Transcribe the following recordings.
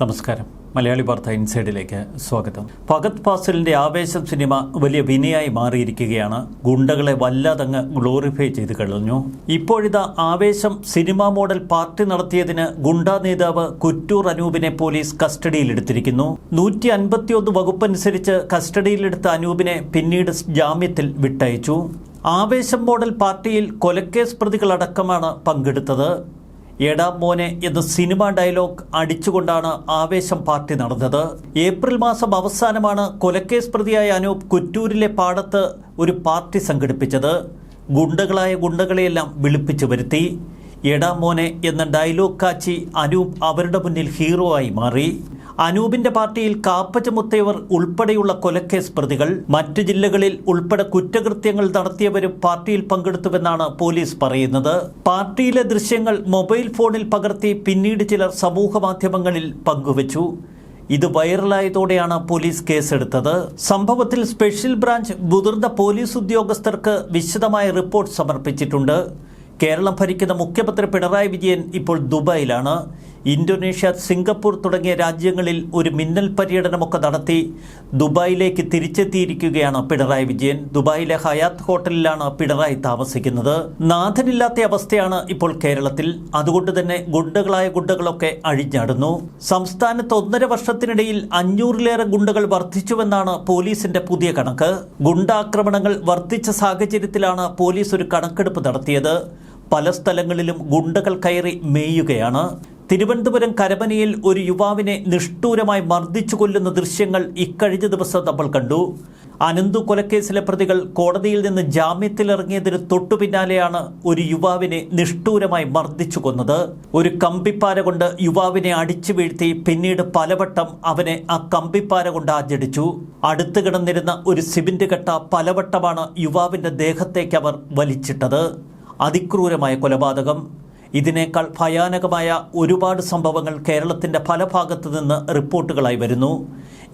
നമസ്കാരം. മലയാളി വാർത്ത ഇൻസൈഡിലേക്ക് സ്വാഗതം. ഫഗത് ഫാസിലിന്റെ ആവേശം സിനിമ വലിയ വിനയായി മാറിയിരിക്കുകയാണ്. ഗുണ്ടകളെ വല്ലാതങ്ങ് ഗ്ലോറിഫൈ ചെയ്ത് കഴിഞ്ഞു ഇപ്പോഴിതാ ആവേശം സിനിമാ മോഡൽ പാർട്ടി നടത്തിയതിന് ഗുണ്ടാ നേതാവ് കുറ്റൂർ അനൂപിനെ പോലീസ് കസ്റ്റഡിയിലെടുത്തിരിക്കുന്നു. നൂറ്റി അൻപത്തിയൊന്ന് വകുപ്പനുസരിച്ച് കസ്റ്റഡിയിലെടുത്ത അനൂപിനെ പിന്നീട് ജാമ്യത്തിൽ വിട്ടയച്ചു. ആവേശം മോഡൽ പാർട്ടിയിൽ കൊലക്കേസ് പ്രതികളടക്കമാണ് പങ്കെടുത്തത്. എടാ മോനെ എന്ന സിനിമ ഡയലോഗ് അടിച്ചുകൊണ്ടാണ് ആവേശം പാർട്ടി നടന്നത്. ഏപ്രിൽ മാസം അവസാനമാണ് കൊലക്കേസ് പ്രതിയായ അനൂപ് കുറ്റൂരിലെ പാടത്ത് ഒരു പാർട്ടി സംഘടിപ്പിച്ചത്. ഗുണ്ടകളായ ഗുണ്ടകളെയെല്ലാം വിളിപ്പിച്ചു വരുത്തി. എടാ മോനെ എന്ന ഡയലോഗ് കാച്ചി അനൂപ് അവരുടെ മുന്നിൽ ഹീറോ ആയി മാറി. അനൂപിന്റെ പാർട്ടിയിൽ കാപ്പ ചുമത്തിയവർ ഉൾപ്പെടെയുള്ള കൊലക്കേസ് പ്രതികൾ മറ്റു ജില്ലകളിൽ ഉൾപ്പെടെ കുറ്റകൃത്യങ്ങൾ നടത്തിയവരും പാർട്ടിയിൽ പങ്കെടുത്തുവെന്നാണ് പോലീസ് പറയുന്നത്. പാർട്ടിയിലെ ദൃശ്യങ്ങൾ മൊബൈൽ ഫോണിൽ പകർത്തി പിന്നീട് ചിലർ സമൂഹ മാധ്യമങ്ങളിൽ പങ്കുവച്ചു. ഇത് വൈറലായതോടെയാണ് പോലീസ് കേസെടുത്തത്. സംഭവത്തിൽ സ്പെഷ്യൽ ബ്രാഞ്ച് മുതിർന്ന പോലീസ് ഉദ്യോഗസ്ഥർക്ക് വിശദമായ റിപ്പോർട്ട് സമർപ്പിച്ചിട്ടുണ്ട്. കേരളം ഭരിക്കുന്ന മുഖ്യമന്ത്രി പിണറായി വിജയൻ ഇപ്പോൾ ദുബായിലാണ്. ഇന്തോനേഷ്യ സിംഗപ്പൂർ തുടങ്ങിയ രാജ്യങ്ങളിൽ ഒരു മിന്നൽ പര്യടനമൊക്കെ നടത്തി ദുബായിലേക്ക് തിരിച്ചെത്തിയിരിക്കുകയാണ് പിണറായി വിജയൻ. ദുബായിലെ ഹയാത്ത് ഹോട്ടലിലാണ് പിണറായി താമസിക്കുന്നത്. നാഥനില്ലാത്ത അവസ്ഥയാണ് ഇപ്പോൾ കേരളത്തിൽ. അതുകൊണ്ട് തന്നെ ഗുണ്ടകളായ ഗുണ്ടകളൊക്കെ അഴിഞ്ഞാടുന്നു. സംസ്ഥാനത്ത് ഒന്നര വർഷത്തിനിടയിൽ അഞ്ഞൂറിലേറെ ഗുണ്ടകൾ വർദ്ധിച്ചുവെന്നാണ് പോലീസിന്റെ പുതിയ കണക്ക്. ഗുണ്ടാക്രമണങ്ങൾ വർദ്ധിച്ച സാഹചര്യത്തിലാണ് പോലീസ് ഒരു കണക്കെടുപ്പ് നടത്തിയത്. പല സ്ഥലങ്ങളിലും ഗുണ്ടകൾ കയറി മേയുകയാണ്. തിരുവനന്തപുരം കരമനയിൽ ഒരു യുവാവിനെ നിഷ്ഠൂരമായി മർദ്ദിച്ചു കൊല്ലുന്ന ദൃശ്യങ്ങൾ ഇക്കഴിഞ്ഞ ദിവസം നമ്മൾ കണ്ടു. അനന്തു കൊലക്കേസിലെ പ്രതികൾ കോടതിയിൽ നിന്ന് ജാമ്യത്തിലിറങ്ങിയതിന് തൊട്ടു പിന്നാലെയാണ് ഒരു യുവാവിനെ നിഷ്ഠൂരമായി മർദ്ദിച്ചു കൊന്നത്. ഒരു കമ്പിപ്പാര കൊണ്ട് യുവാവിനെ അടിച്ചു വീഴ്ത്തി പിന്നീട് പലവട്ടം അവനെ ആ കമ്പിപ്പാര കൊണ്ട് ആഞ്ഞടിച്ചു. അടുത്ത് കിടന്നിരുന്ന ഒരു സിമന്റ് കെട്ട പലവട്ടമാണ് യുവാവിന്റെ ദേഹത്തേക്ക് അവർ വലിച്ചിട്ടത്. അതിക്രൂരമായ കൊലപാതകം. ഇതിനേക്കാൾ ഭയാനകമായ ഒരുപാട് സംഭവങ്ങൾ കേരളത്തിന്റെ പല ഭാഗത്തു നിന്ന് റിപ്പോർട്ടുകളായി വരുന്നു.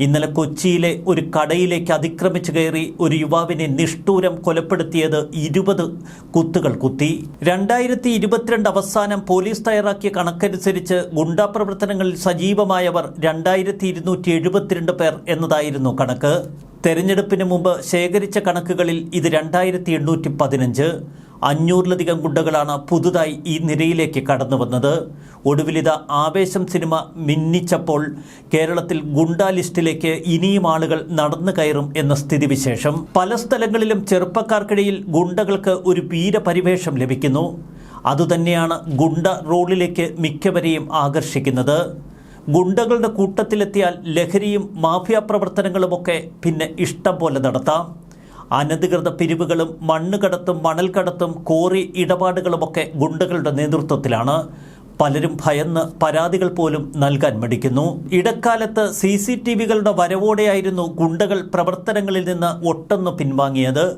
ഇന്നലെ കൊച്ചിയിലെ ഒരു കടയിലേക്ക് അതിക്രമിച്ചു കയറി ഒരു യുവാവിനെ നിഷ്ഠൂരം കൊലപ്പെടുത്തിയത് ഇരുപത് കുത്തുകൾ കുത്തി. രണ്ടായിരത്തി ഇരുപത്തിരണ്ട് അവസാനം പോലീസ് തയ്യാറാക്കിയ കണക്കനുസരിച്ച് ഗുണ്ടാ പ്രവർത്തനങ്ങളിൽ സജീവമായവർ രണ്ടായിരത്തി ഇരുന്നൂറ്റി എഴുപത്തിരണ്ട് പേർ എന്നതായിരുന്നു കണക്ക്. തെരഞ്ഞെടുപ്പിന് മുമ്പ് ശേഖരിച്ച കണക്കുകളിൽ ഇത് രണ്ടായിരത്തി എണ്ണൂറ്റി പതിനഞ്ച്. അഞ്ഞൂറിലധികം ഗുണ്ടകളാണ് പുതുതായി ഈ നിരയിലേക്ക് കടന്നു വന്നത്. ഒടുവിലിത ആവേശം സിനിമ മിന്നിച്ചപ്പോൾ കേരളത്തിൽ ഗുണ്ടാ ലിസ്റ്റിലേക്ക് ഇനിയും ആളുകൾ നടന്നു കയറും എന്ന സ്ഥിതിവിശേഷം. പല സ്ഥലങ്ങളിലും ചെറുപ്പക്കാർക്കിടയിൽ ഗുണ്ടകൾക്ക് ഒരു വീരപരിവേഷം ലഭിക്കുന്നു. അതുതന്നെയാണ് ഗുണ്ട റോളിലേക്ക് മിക്കവരെയും ആകർഷിക്കുന്നത്. ഗുണ്ടകളുടെ കൂട്ടത്തിലെത്തിയാൽ ലഹരിയും മാഫിയ പ്രവർത്തനങ്ങളുമൊക്കെ പിന്നെ ഇഷ്ടം പോലെ നടത്താം. അനധികൃത പിരിവുകളും മണ്ണ് മണൽകടത്തും മണൽ കടത്തും കോറി ഇടപാടുകളുമൊക്കെ ഗുണ്ടകളുടെ നേതൃത്വത്തിലാണ്. പലരും ഭയന്ന് പരാതികൾ പോലും നൽകാൻ മടിക്കുന്നു. ഇടക്കാലത്ത് സി സി ടി വികളുടെ വരവോടെയായിരുന്നു ഗുണ്ടകൾ പ്രവർത്തനങ്ങളിൽ നിന്ന് ഒട്ടൊന്ന് പിൻവാങ്ങിയത്.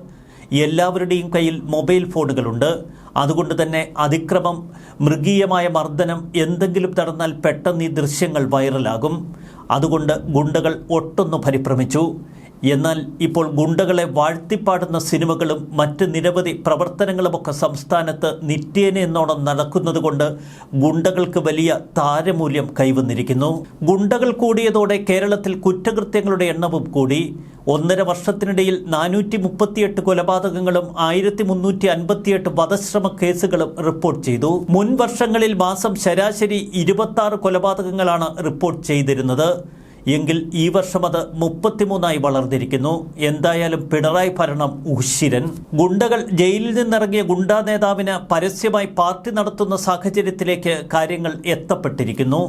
എല്ലാവരുടെയും കയ്യിൽ മൊബൈൽ ഫോണുകളുണ്ട്. അതുകൊണ്ട് തന്നെ അതിക്രമം മൃഗീയമായ മർദ്ദനം എന്തെങ്കിലും തടന്നാൽ പെട്ടെന്ന് ഈ ദൃശ്യങ്ങൾ വൈറലാകും. അതുകൊണ്ട് ഗുണ്ടകൾ ഒട്ടൊന്ന് പരിഭ്രമിച്ചു. എന്നാൽ ഇപ്പോൾ ഗുണ്ടകളെ വാഴ്ത്തിപ്പാടുന്ന സിനിമകളും മറ്റ് നിരവധി പ്രവർത്തനങ്ങളുമൊക്കെ സംസ്ഥാനത്ത് നിത്യേന എന്നോണം നടക്കുന്നതുകൊണ്ട് ഗുണ്ടകൾക്ക് വലിയ താരമൂല്യം കൈവന്നിരിക്കുന്നു. ഗുണ്ടകൾ കൂടിയതോടെ കേരളത്തിൽ കുറ്റകൃത്യങ്ങളുടെ എണ്ണവും കൂടി. ഒന്നര വർഷത്തിനിടയിൽ നാനൂറ്റി മുപ്പത്തിയെട്ട് കൊലപാതകങ്ങളും ആയിരത്തി മുന്നൂറ്റി അൻപത്തിയെട്ട് വധശ്രമ കേസുകളും റിപ്പോർട്ട് ചെയ്തു. മുൻ വർഷങ്ങളിൽ മാസം ശരാശരി ഇരുപത്തി കൊലപാതകങ്ങളാണ് റിപ്പോർട്ട് ചെയ്തിരുന്നത്. എങ്കിൽ ഈ വർഷം അത് മുപ്പത്തിമൂന്നായി വളർന്നിരിക്കുന്നു. എന്തായാലും പിണറായി ഭരണം ഉശിരൻ. ഗുണ്ടകൾ ജയിലിൽ നിന്നിറങ്ങിയ ഗുണ്ടാ നേതാവിന് പരസ്യമായി പാർട്ടി നടത്തുന്ന സാഹചര്യത്തിലേക്ക് കാര്യങ്ങൾ എത്തപ്പെട്ടിരിക്കുന്നു.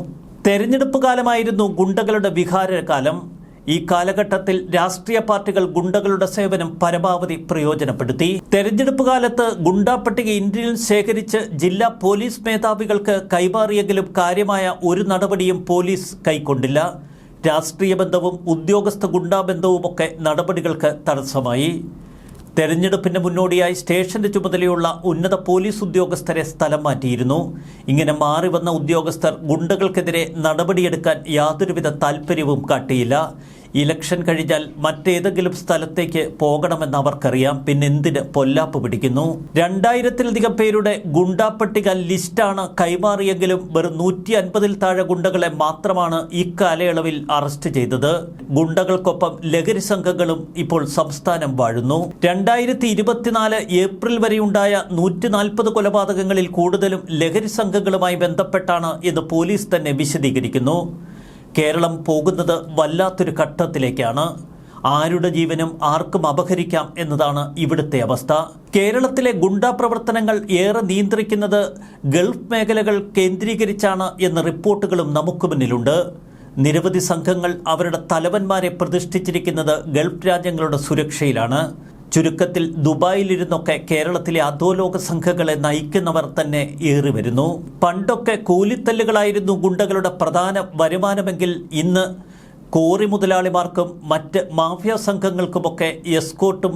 തെരഞ്ഞെടുപ്പ് കാലമായിരുന്നു ഗുണ്ടകളുടെ വിഹാരകാലം ഈ കാലഘട്ടത്തിൽ രാഷ്ട്രീയ പാർട്ടികൾ ഗുണ്ടകളുടെ സേവനം പരമാവധി പ്രയോജനപ്പെടുത്തി. തെരഞ്ഞെടുപ്പ് കാലത്ത് ഗുണ്ടാ പട്ടിക ഇന്ത്യയിൽ ശേഖരിച്ച് ജില്ലാ പോലീസ് മേധാവികൾക്ക് കൈമാറിയെങ്കിലും കാര്യമായ ഒരു നടപടിയും പോലീസ് കൈക്കൊണ്ടില്ല. രാഷ്ട്രീയ ബന്ധവും ഉദ്യോഗസ്ഥ ഗുണ്ടാ ബന്ധവുമൊക്കെ നടപടികൾക്ക് തടസ്സമായി. തെരഞ്ഞെടുപ്പിന് മുന്നോടിയായി സ്റ്റേഷന്റെ ചുമതലയുള്ള ഉന്നത പോലീസ് ഉദ്യോഗസ്ഥരെ സ്ഥലം മാറ്റിയിരുന്നു. ഇങ്ങനെ മാറി വന്ന ഉദ്യോഗസ്ഥർ ഗുണ്ടകൾക്കെതിരെ നടപടിയെടുക്കാൻ യാതൊരുവിധ താൽപ്പര്യവും കാട്ടിയില്ല. ഇലക്ഷൻ കഴിഞ്ഞാൽ മറ്റേതെങ്കിലും സ്ഥലത്തേക്ക് പോകണമെന്ന് അവർക്കറിയാം. പിന്നെ എന്തിന് പൊല്ലാപ്പ് പിടിക്കുന്നു? രണ്ടായിരത്തിലധികം പേരുടെ ഗുണ്ടാപ്പട്ടിക ലിസ്റ്റാണ് കൈമാറിയെങ്കിലും വെറും നൂറ്റി അൻപതിൽ താഴെ ഗുണ്ടകളെ മാത്രമാണ് ഇക്കാലയളവിൽ അറസ്റ്റ് ചെയ്തത്. ഗുണ്ടകൾക്കൊപ്പം ലഹരി സംഘങ്ങളും ഇപ്പോൾ സംസ്ഥാനം വാഴുന്നു. രണ്ടായിരത്തി ഇരുപത്തിനാല് ഏപ്രിൽ വരെയുണ്ടായ നൂറ്റി നാൽപ്പത് കൊലപാതകങ്ങളിൽ കൂടുതലും ലഹരി സംഘങ്ങളുമായി ബന്ധപ്പെട്ടാണ് ഇത് പോലീസ് തന്നെ വിശദീകരിക്കുന്നു. കേരളം പോകുന്നത് വല്ലാത്തൊരു ഘട്ടത്തിലേക്കാണ്. ആരുടെ ജീവനും ആർക്കും അപഹരിക്കാം എന്നതാണ് ഇവിടുത്തെ അവസ്ഥ. കേരളത്തിലെ ഗുണ്ടാ പ്രവർത്തനങ്ങൾ ഏറെ നിയന്ത്രിക്കുന്നത് ഗൾഫ് മേഖലകൾ കേന്ദ്രീകരിച്ചാണ് എന്ന റിപ്പോർട്ടുകളും നമുക്ക് മുന്നിലുണ്ട്. നിരവധി സംഘങ്ങൾ അവരുടെ തലവന്മാരെ പ്രതിഷ്ഠിച്ചിരിക്കുന്നത് ഗൾഫ് രാജ്യങ്ങളുടെ സുരക്ഷയിലാണ്. ചുരുക്കത്തിൽ ദുബായിലിരുന്നൊക്കെ കേരളത്തിലെ അധോലോക സംഘങ്ങളെ നയിക്കുന്നവർ തന്നെ ഏറി വരുന്നു. പണ്ടൊക്കെ കൂലിത്തല്ലുകളായിരുന്നു ഗുണ്ടകളുടെ പ്രധാന വരുമാനമെങ്കിൽ ഇന്ന് കോറി മുതലാളിമാർക്കും മറ്റ് മാഫിയ സംഘങ്ങൾക്കുമൊക്കെ എസ്കോട്ടും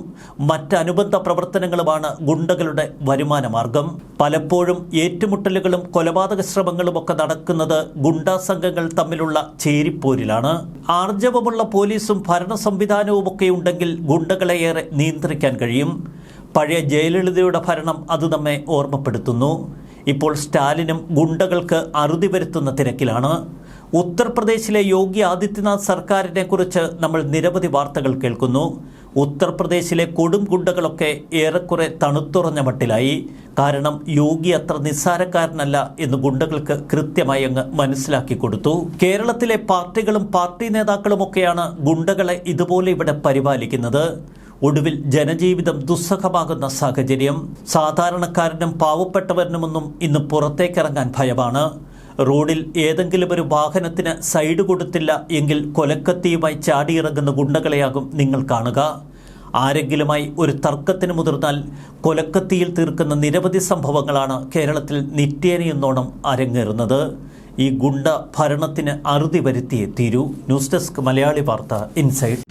മറ്റ് അനുബന്ധ പ്രവർത്തനങ്ങളുമാണ് ഗുണ്ടകളുടെ വരുമാന മാർഗം. പലപ്പോഴും ഏറ്റുമുട്ടലുകളും കൊലപാതക ശ്രമങ്ങളുമൊക്കെ നടക്കുന്നത് ഗുണ്ടാ സംഘങ്ങൾ തമ്മിലുള്ള ചേരിപ്പോരിലാണ്. ആർജവമുള്ള പോലീസും ഭരണ സംവിധാനവുമൊക്കെ ഉണ്ടെങ്കിൽ ഗുണ്ടകളെ ഏറെ നിയന്ത്രിക്കാൻ കഴിയും. പഴയ ജയലളിതയുടെ ഭരണം അത് നമ്മെ ഓർമ്മപ്പെടുത്തുന്നു. ഇപ്പോൾ സ്റ്റാലിനും ഗുണ്ടകൾക്ക് അറുതി വരുത്തുന്ന തിരക്കിലാണ്. ഉത്തർപ്രദേശിലെ യോഗി ആദിത്യനാഥ് സർക്കാരിനെ കുറിച്ച് നമ്മൾ നിരവധി വാർത്തകൾ കേൾക്കുന്നു. ഉത്തർപ്രദേശിലെ കൊടും ഗുണ്ടകളൊക്കെ ഏറെക്കുറെ തണുത്തുറഞ്ഞ മട്ടിലായി. കാരണം യോഗി അത്ര നിസ്സാരക്കാരനല്ല എന്ന് ഗുണ്ടകൾക്ക് കൃത്യമായി അങ്ങ് മനസ്സിലാക്കി കൊടുത്തു. കേരളത്തിലെ പാർട്ടികളും പാർട്ടി നേതാക്കളുമൊക്കെയാണ് ഗുണ്ടകളെ ഇതുപോലെ ഇവിടെ പരിപാലിക്കുന്നത്. ഒടുവിൽ ജനജീവിതം ദുസ്സഹമാകുന്ന സാഹചര്യം. സാധാരണക്കാരനും പാവപ്പെട്ടവരനുമൊന്നും ഇന്ന് പുറത്തേക്കിറങ്ങാൻ ഭയമാണ്. റോഡിൽ ഏതെങ്കിലും ഒരു വാഹനത്തിന് സൈഡ് കൊടുത്തില്ല എങ്കിൽ കൊലക്കത്തിയുമായി ചാടിയിറങ്ങുന്ന ഗുണ്ടകളെയാകും നിങ്ങൾ കാണുക. ആരെങ്കിലുമായി ഒരു തർക്കത്തിന് മുതിർന്നാൽ കൊലക്കത്തിയിൽ തീർക്കുന്ന നിരവധി സംഭവങ്ങളാണ് കേരളത്തിൽ നിത്യേനയെന്നോണം അരങ്ങേറുന്നത്. ഈ ഗുണ്ട ഭരണത്തിന് അറുതി വരുത്തിയേ തീരൂ. ന്യൂസ് ഡെസ്ക് മലയാളി വാർത്ത ഇൻസൈഡ്.